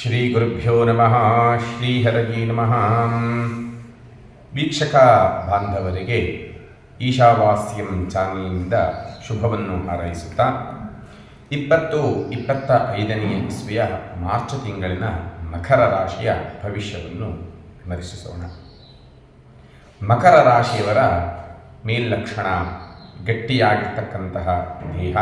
ಶ್ರೀ ಗುರುಭ್ಯೋ ನಮಃ, ಶ್ರೀಹರಗಿ ನಮಃ. ವೀಕ್ಷಕ ಬಾಂಧವರಿಗೆ ಈಶಾವಾಸ್ಯಂ ಚಾನಲ್ನಿಂದ ಶುಭವನ್ನು ಹಾರೈಸುತ್ತಾ, ಇಪ್ಪತ್ತು ಇಪ್ಪತ್ತ ಐದನೆಯ ಇಸ್ವಿಯ ಮಾರ್ಚ್ ತಿಂಗಳಿನ ಮಕರ ರಾಶಿಯ ಭವಿಷ್ಯವನ್ನು ವಿಮರ್ಶಿಸೋಣ ಮಕರ ರಾಶಿಯವರ ಮೇಲ್ಲಕ್ಷಣ, ಗಟ್ಟಿಯಾಗಿರ್ತಕ್ಕಂತಹ ದೇಹ,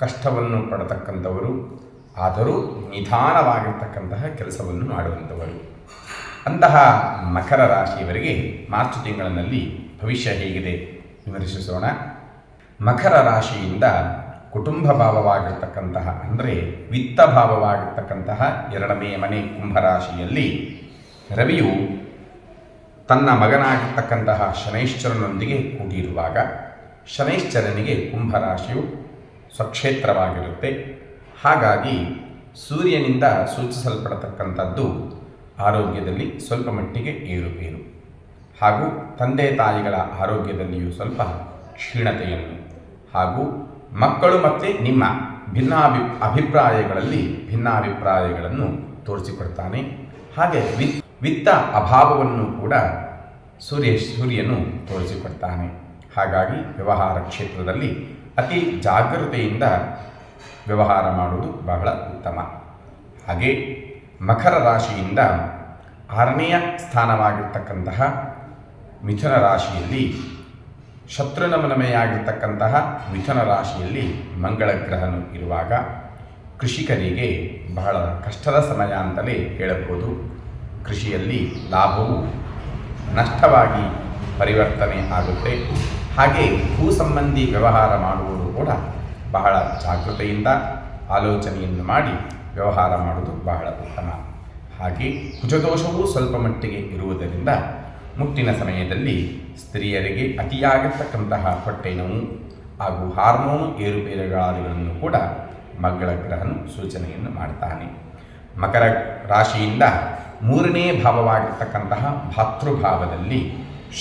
ಕಷ್ಟವನ್ನು ಪಡತಕ್ಕಂಥವರು ಆದರೂ ನಿಧಾನವಾಗಿರ್ತಕ್ಕಂತಹ ಕೆಲಸವನ್ನು ಮಾಡುವಂಥವರು. ಅಂತಹ ಮಕರ ರಾಶಿಯವರಿಗೆ ಮಾರ್ಚ್ ತಿಂಗಳಿನಲ್ಲಿ ಭವಿಷ್ಯ ಹೇಗಿದೆ ವಿಮರ್ಶಿಸೋಣ ಮಕರ ರಾಶಿಯಿಂದ ಕುಟುಂಬ ಭಾವವಾಗಿರ್ತಕ್ಕಂತಹ ಅಂದರೆ ವಿತ್ತ ಭಾವವಾಗಿರ್ತಕ್ಕಂತಹ ಎರಡನೇ ಮನೆ ಕುಂಭರಾಶಿಯಲ್ಲಿ ರವಿಯು ತನ್ನ ಮಗನಾಗಿರ್ತಕ್ಕಂತಹ ಶನೈಶ್ಚರನೊಂದಿಗೆ ಕೂಡಿರುವಾಗ, ಶನೈಶ್ಚರನಿಗೆ ಕುಂಭರಾಶಿಯು ಸ್ವಕ್ಷೇತ್ರವಾಗಿರುತ್ತೆ. ಹಾಗಾಗಿ ಸೂರ್ಯನಿಂದ ಸೂಚಿಸಲ್ಪಡತಕ್ಕಂಥದ್ದು ಆರೋಗ್ಯದಲ್ಲಿ ಸ್ವಲ್ಪ ಮಟ್ಟಿಗೆ ಏರುಪೇರು ಹಾಗೂ ತಂದೆ ತಾಯಿಗಳ ಆರೋಗ್ಯದಲ್ಲಿಯೂ ಸ್ವಲ್ಪ ಕ್ಷೀಣತೆಯನ್ನು ಹಾಗೂ ಮಕ್ಕಳು ಮತ್ತು ನಿಮ್ಮ ಭಿನ್ನಾಭಿ, ಅಭಿಪ್ರಾಯಗಳಲ್ಲಿ ಭಿನ್ನಾಭಿಪ್ರಾಯಗಳನ್ನು ತೋರಿಸಿಕೊಡ್ತಾನೆ. ಹಾಗೆ ವಿತ್ ವಿತ್ತ ಅಭಾವವನ್ನು ಕೂಡ ಸೂರ್ಯ, ಸೂರ್ಯನು ತೋರಿಸಿಕೊಡ್ತಾನೆ. ಹಾಗಾಗಿ ವ್ಯವಹಾರ ಕ್ಷೇತ್ರದಲ್ಲಿ ಅತಿ ಜಾಗೃತೆಯಿಂದ ವ್ಯವಹಾರ ಮಾಡುವುದು ಬಹಳ ಉತ್ತಮ. ಹಾಗೆ ಮಕರ ರಾಶಿಯಿಂದ ಆರನೆಯ ಸ್ಥಾನವಾಗಿರ್ತಕ್ಕಂತಹ ಮಿಥುನ ರಾಶಿಯಲ್ಲಿ ಶತ್ರುನಮನಮೆಯಾಗಿರ್ತಕ್ಕಂತಹ ಮಿಥುನ ರಾಶಿಯಲ್ಲಿ ಮಂಗಳ ಗ್ರಹನು ಇರುವಾಗ ಕೃಷಿಕರಿಗೆ ಬಹಳ ಕಷ್ಟದ ಸಮಯ ಅಂತಲೇ ಹೇಳಬಹುದು. ಕೃಷಿಯಲ್ಲಿ ಲಾಭವು ನಷ್ಟವಾಗಿ ಪರಿವರ್ತನೆ ಆಗುತ್ತೆ. ಹಾಗೆ ಭೂ ಸಂಬಂಧಿ ವ್ಯವಹಾರ ಮಾಡುವುದು ಕೂಡ ಬಹಳ ಜಾಗೃತೆಯಿಂದ ಆಲೋಚನೆಯನ್ನು ಮಾಡಿ ವ್ಯವಹಾರ ಮಾಡುವುದು ಬಹಳ ಉತ್ತಮ. ಹಾಗೆ ಕುಜದೋಷವೂ ಸ್ವಲ್ಪ ಮಟ್ಟಿಗೆ ಇರುವುದರಿಂದ ಮುಟ್ಟಿನ ಸಮಯದಲ್ಲಿ ಸ್ತ್ರೀಯರಿಗೆ ಅತಿಯಾಗಿರ್ತಕ್ಕಂತಹ ಹೊಟ್ಟೆ ನೋವು ಹಾಗೂ ಹಾರ್ಮೋನು ಏರುಪೇರುಗಳಾದಿಗಳನ್ನು ಕೂಡ ಮಗಳ ಗ್ರಹನು ಸೂಚನೆಯನ್ನು ಮಾಡ್ತಾನೆ. ಮಕರ ರಾಶಿಯಿಂದ ಮೂರನೇ ಭಾವವಾಗಿರ್ತಕ್ಕಂತಹ ಭಾತೃಭಾವದಲ್ಲಿ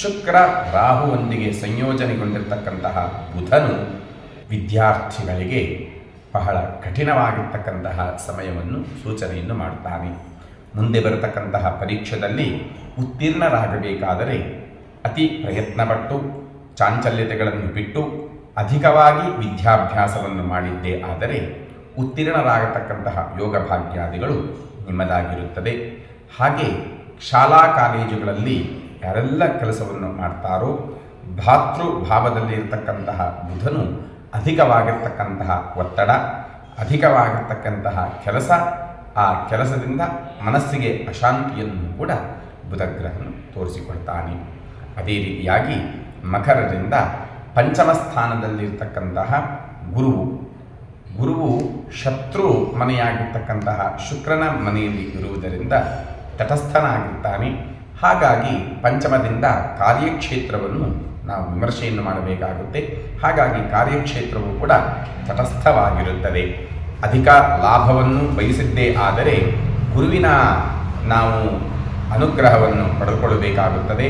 ಶುಕ್ರ ರಾಹುವೊಂದಿಗೆ ಸಂಯೋಜನೆಗೊಂಡಿರ್ತಕ್ಕಂತಹ ಬುಧನು ವಿದ್ಯಾರ್ಥಿಗಳಿಗೆ ಬಹಳ ಕಠಿಣವಾಗಿರ್ತಕ್ಕಂತಹ ಸಮಯವನ್ನು ಸೂಚನೆಯನ್ನು ಮಾಡುತ್ತಾನೆ. ಮುಂದೆ ಬರತಕ್ಕಂತಹ ಪರೀಕ್ಷೆಯಲ್ಲಿ ಉತ್ತೀರ್ಣರಾಗಬೇಕಾದರೆ ಅತಿ ಪ್ರಯತ್ನಪಟ್ಟು, ಚಾಂಚಲ್ಯತೆಗಳನ್ನು ಬಿಟ್ಟು ಅಧಿಕವಾಗಿ ವಿದ್ಯಾಭ್ಯಾಸವನ್ನು ಮಾಡಿದ್ದೇ ಆದರೆ ಉತ್ತೀರ್ಣರಾಗತಕ್ಕಂತಹ ಯೋಗ ಭಾಗ್ಯಾದಿಗಳು ನಿಮ್ಮದಾಗಿರುತ್ತದೆ. ಹಾಗೆ ಶಾಲಾ ಕಾಲೇಜುಗಳಲ್ಲಿ ಯಾರೆಲ್ಲ ಕೆಲಸವನ್ನು ಮಾಡ್ತಾರೋ ಭಾತೃ ಭಾವದಲ್ಲಿ ಇರತಕ್ಕಂತಹ ಬುಧನು ಅಧಿಕವಾಗಿರ್ತಕ್ಕಂತಹ ಒತ್ತಡ, ಅಧಿಕವಾಗಿರ್ತಕ್ಕಂತಹ ಕೆಲಸ, ಆ ಕೆಲಸದಿಂದ ಮನಸ್ಸಿಗೆ ಅಶಾಂತಿಯನ್ನು ಕೂಡ ಬುಧಗ್ರಹನು ತೋರಿಸಿಕೊಡ್ತಾನೆ. ಅದೇ ರೀತಿಯಾಗಿ ಮಕರದಿಂದ ಪಂಚಮ ಸ್ಥಾನದಲ್ಲಿರ್ತಕ್ಕಂತಹ ಗುರುವು ಗುರುವು ಶತ್ರು ಮನೆಯಾಗಿರ್ತಕ್ಕಂತಹ ಶುಕ್ರನ ಮನೆಯಲ್ಲಿ ಇರುವುದರಿಂದ ತಟಸ್ಥನಾಗಿರ್ತಾನೆ. ಹಾಗಾಗಿ ಪಂಚಮದಿಂದ ಕಾರ್ಯಕ್ಷೇತ್ರವನ್ನು ನಾವು ವಿಮರ್ಶೆಯನ್ನು ಮಾಡಬೇಕಾಗುತ್ತೆ. ಹಾಗಾಗಿ ಕಾರ್ಯಕ್ಷೇತ್ರವು ಕೂಡ ತಟಸ್ಥವಾಗಿರುತ್ತದೆ. ಅಧಿಕ ಲಾಭವನ್ನು ಬಯಸಿದ್ದೇ ಆದರೆ ಗುರುವಿನ ನಾವು ಅನುಗ್ರಹವನ್ನು ಪಡೆದುಕೊಳ್ಳಬೇಕಾಗುತ್ತದೆ.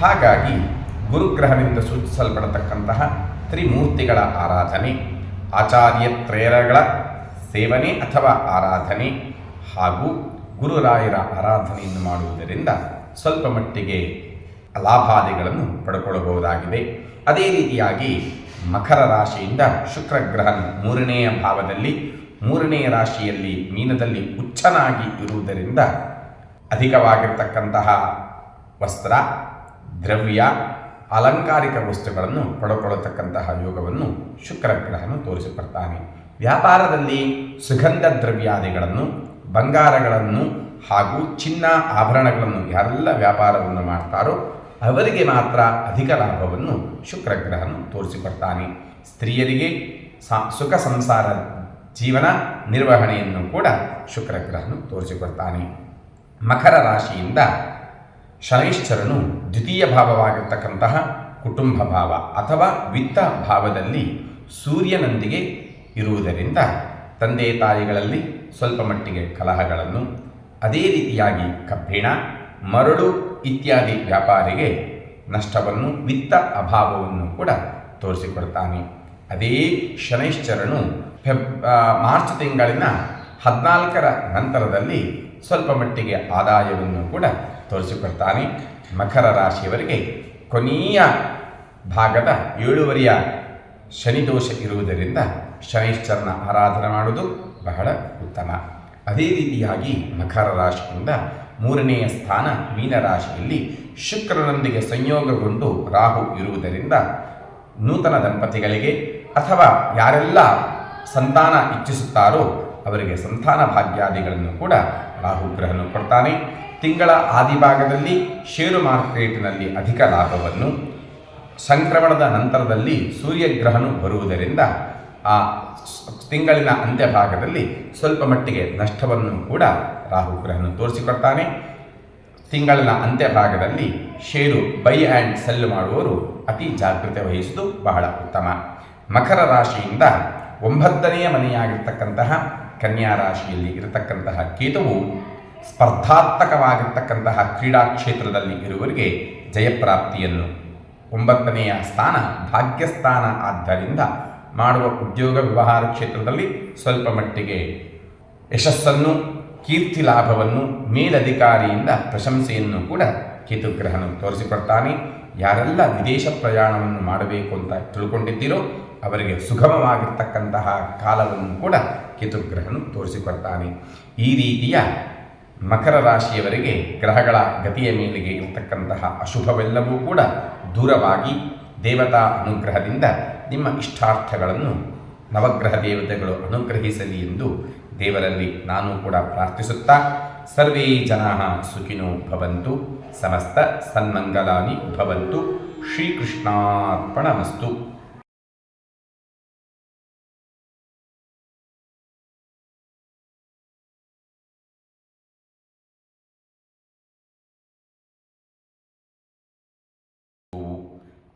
ಹಾಗಾಗಿ ಗುರುಗ್ರಹದಿಂದ ಸೂಚಿಸಲ್ಪಡತಕ್ಕಂತಹ ತ್ರಿಮೂರ್ತಿಗಳ ಆರಾಧನೆ, ಆಚಾರ್ಯ ತ್ರಯರಗಳ ಸೇವನೆ ಅಥವಾ ಆರಾಧನೆ ಹಾಗೂ ಗುರುರಾಯರ ಆರಾಧನೆಯನ್ನು ಮಾಡುವುದರಿಂದ ಸ್ವಲ್ಪ ಮಟ್ಟಿಗೆ ಲಾಭಾದಿಗಳನ್ನು ಪಡ್ಕೊಳ್ಳಬಹುದಾಗಿದೆ ಅದೇ ರೀತಿಯಾಗಿ ಮಕರ ರಾಶಿಯಿಂದ ಶುಕ್ರಗ್ರಹ ಮೂರನೆಯ ಭಾವದಲ್ಲಿ ಮೂರನೆಯ ರಾಶಿಯಲ್ಲಿ ಮೀನದಲ್ಲಿ ಉಚ್ಚನಾಗಿ ಇರುವುದರಿಂದ ಅಧಿಕವಾಗಿರ್ತಕ್ಕಂತಹ ವಸ್ತ್ರ, ದ್ರವ್ಯ, ಅಲಂಕಾರಿಕ ವಸ್ತುಗಳನ್ನು ಪಡ್ಕೊಳ್ಳತಕ್ಕಂತಹ ಯೋಗವನ್ನು ಶುಕ್ರಗ್ರಹನು ತೋರಿಸಿಕೊಡ್ತಾನೆ. ವ್ಯಾಪಾರದಲ್ಲಿ ಸುಗಂಧ ದ್ರವ್ಯಾದಿಗಳನ್ನು, ಬಂಗಾರಗಳನ್ನು ಹಾಗೂ ಚಿನ್ನ ಆಭರಣಗಳನ್ನು ಯಾರೆಲ್ಲ ವ್ಯಾಪಾರವನ್ನು ಮಾಡ್ತಾರೋ ಅವರಿಗೆ ಮಾತ್ರ ಅಧಿಕ ಲಾಭವನ್ನು ಶುಕ್ರಗ್ರಹನು ತೋರಿಸಿಕೊಡ್ತಾನೆ. ಸ್ತ್ರೀಯರಿಗೆ ಸುಖ ಸಂಸಾರ ಜೀವನ ನಿರ್ವಹಣೆಯನ್ನು ಕೂಡ ಶುಕ್ರಗ್ರಹನು ತೋರಿಸಿಕೊಡ್ತಾನೆ. ಮಕರ ರಾಶಿಯಿಂದ ಶನೈಶ್ಚರನು ದ್ವಿತೀಯ ಭಾವವಾಗಿರ್ತಕ್ಕಂತಹ ಕುಟುಂಬ ಭಾವ ಅಥವಾ ವಿತ್ತ ಭಾವದಲ್ಲಿ ಸೂರ್ಯನೊಂದಿಗೆ ಇರುವುದರಿಂದ ತಂದೆ ತಾಯಿಗಳಲ್ಲಿ ಸ್ವಲ್ಪ ಮಟ್ಟಿಗೆ ಕಲಹಗಳನ್ನು, ಅದೇ ರೀತಿಯಾಗಿ ಕಬ್ಬಿಣ, ಮರಳು ಇತ್ಯಾದಿ ವ್ಯಾಪಾರಿಗೆ ನಷ್ಟವನ್ನು, ವಿತ್ತ ಅಭಾವವನ್ನು ಕೂಡ ತೋರಿಸಿಕೊಡ್ತಾನೆ. ಅದೇ ಶನೈಶ್ಚರನು ಫೆಬ್ ಮಾರ್ಚ್ ತಿಂಗಳಿನ ಹದಿನಾಲ್ಕರ ನಂತರದಲ್ಲಿ ಸ್ವಲ್ಪ ಮಟ್ಟಿಗೆ ಆದಾಯವನ್ನು ಕೂಡ ತೋರಿಸಿಕೊಡ್ತಾನೆ. ಮಕರ ರಾಶಿಯವರಿಗೆ ಕೊನೆಯ ಭಾಗದ ಏಳುವರೆಯ ಶನಿದೋಷ ಇರುವುದರಿಂದ ಶನೈಶ್ಚರನ ಆರಾಧನೆ ಮಾಡುವುದು ಬಹಳ ಉತ್ತಮ. ಅದೇ ರೀತಿಯಾಗಿ ಮಕರ ರಾಶಿಯಿಂದ ಮೂರನೆಯ ಸ್ಥಾನ ಮೀನರಾಶಿಯಲ್ಲಿ ಶುಕ್ರನೊಂದಿಗೆ ಸಂಯೋಗಗೊಂಡು ರಾಹು ಇರುವುದರಿಂದ ನೂತನ ದಂಪತಿಗಳಿಗೆ ಅಥವಾ ಯಾರೆಲ್ಲ ಸಂತಾನ ಇಚ್ಛಿಸುತ್ತಾರೋ ಅವರಿಗೆ ಸಂತಾನ ಭಾಗ್ಯಾದಿಗಳನ್ನು ಕೂಡ ರಾಹು ಗ್ರಹನು ಕೊಡ್ತಾನೆ. ತಿಂಗಳ ಆದಿಭಾಗದಲ್ಲಿ ಷೇರು ಮಾರ್ಕೆಟ್ನಲ್ಲಿ ಅಧಿಕ ಲಾಭವನ್ನು, ಸಂಕ್ರಮಣದ ನಂತರದಲ್ಲಿ ಸೂರ್ಯಗ್ರಹನು ಬರುವುದರಿಂದ ಆ ತಿಂಗಳಿನ ಅಂತ್ಯಭಾಗದಲ್ಲಿ ಸ್ವಲ್ಪ ಮಟ್ಟಿಗೆ ನಷ್ಟವನ್ನು ಕೂಡ ರಾಹು ಗ್ರಹನು ತೋರಿಸಿಕೊಡ್ತಾನೆ. ತಿಂಗಳಿನ ಅಂತ್ಯಭಾಗದಲ್ಲಿ ಷೇರು ಬೈ ಆ್ಯಂಡ್ ಸೆಲ್ ಮಾಡುವವರು ಅತಿ ಜಾಗೃತೆ ವಹಿಸುವುದು ಬಹಳ ಉತ್ತಮ. ಮಕರ ರಾಶಿಯಿಂದ ಒಂಬತ್ತನೆಯ ಮನೆಯಾಗಿರ್ತಕ್ಕಂತಹ ಕನ್ಯಾ ರಾಶಿಯಲ್ಲಿ ಇರತಕ್ಕಂತಹ ಕೇತುವು ಸ್ಪರ್ಧಾತ್ಮಕವಾಗಿರ್ತಕ್ಕಂತಹ ಕ್ರೀಡಾ ಕ್ಷೇತ್ರದಲ್ಲಿ ಇರುವವರಿಗೆ ಜಯಪ್ರಾಪ್ತಿಯನ್ನು. ಒಂಬತ್ತನೆಯ ಸ್ಥಾನ ಭಾಗ್ಯಸ್ಥಾನ ಆದ್ದರಿಂದ ಮಾಡುವ ಉದ್ಯೋಗ ವ್ಯವಹಾರ ಕ್ಷೇತ್ರದಲ್ಲಿ ಸ್ವಲ್ಪ ಮಟ್ಟಿಗೆ ಯಶಸ್ಸನ್ನು, ಕೀರ್ತಿ ಲಾಭವನ್ನು, ಮೇಲಧಿಕಾರಿಯಿಂದ ಪ್ರಶಂಸೆಯನ್ನು ಕೂಡ ಕೇತುಗ್ರಹನು ತೋರಿಸಿಕೊಡ್ತಾನೆ. ಯಾರೆಲ್ಲ ವಿದೇಶ ಪ್ರಯಾಣವನ್ನು ಮಾಡಬೇಕು ಅಂತ ತಿಳ್ಕೊಂಡಿದ್ದೀರೋ ಅವರಿಗೆ ಸುಗಮವಾಗಿರ್ತಕ್ಕಂತಹ ಕಾಲವನ್ನು ಕೂಡ ಕೇತುಗ್ರಹನು ತೋರಿಸಿಕೊಡ್ತಾನೆ. ಈ ರೀತಿಯ ಮಕರ ರಾಶಿಯವರಿಗೆ ಗ್ರಹಗಳ ಗತಿಯ ಮೇಲೆಗೆ ಇರತಕ್ಕಂತಹ ಅಶುಭವೆಲ್ಲವೂ ಕೂಡ ದೂರವಾಗಿ ದೇವತಾ ಅನುಗ್ರಹದಿಂದ ನಿಮ್ಮ ಇಷ್ಟಾರ್ಥಗಳನ್ನು ನವಗ್ರಹ ದೇವತೆಗಳು ಅನುಗ್ರಹಿಸಲಿ ಎಂದು ದೇವರಲ್ಲಿ ನಾನು ಕೂಡ ಪ್ರಾರ್ಥಿಸುತ್ತಾ, ಸರ್ವೇ ಜನಾ ಸುಖಿನೋ ಭವಂತು, ಸಮಸ್ತ ಸನ್ಮಂಗಲಾನಿ ಭವಂತು, ಶ್ರೀಕೃಷ್ಣಾರ್ಪಣಮಸ್ತು.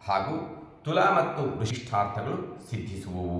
ಹಾಗೂ ತುಲಾ ಮತ್ತು ವಿಶಿಷ್ಟಾರ್ಥಗಳು ಸಿದ್ಧಿಸುವವು.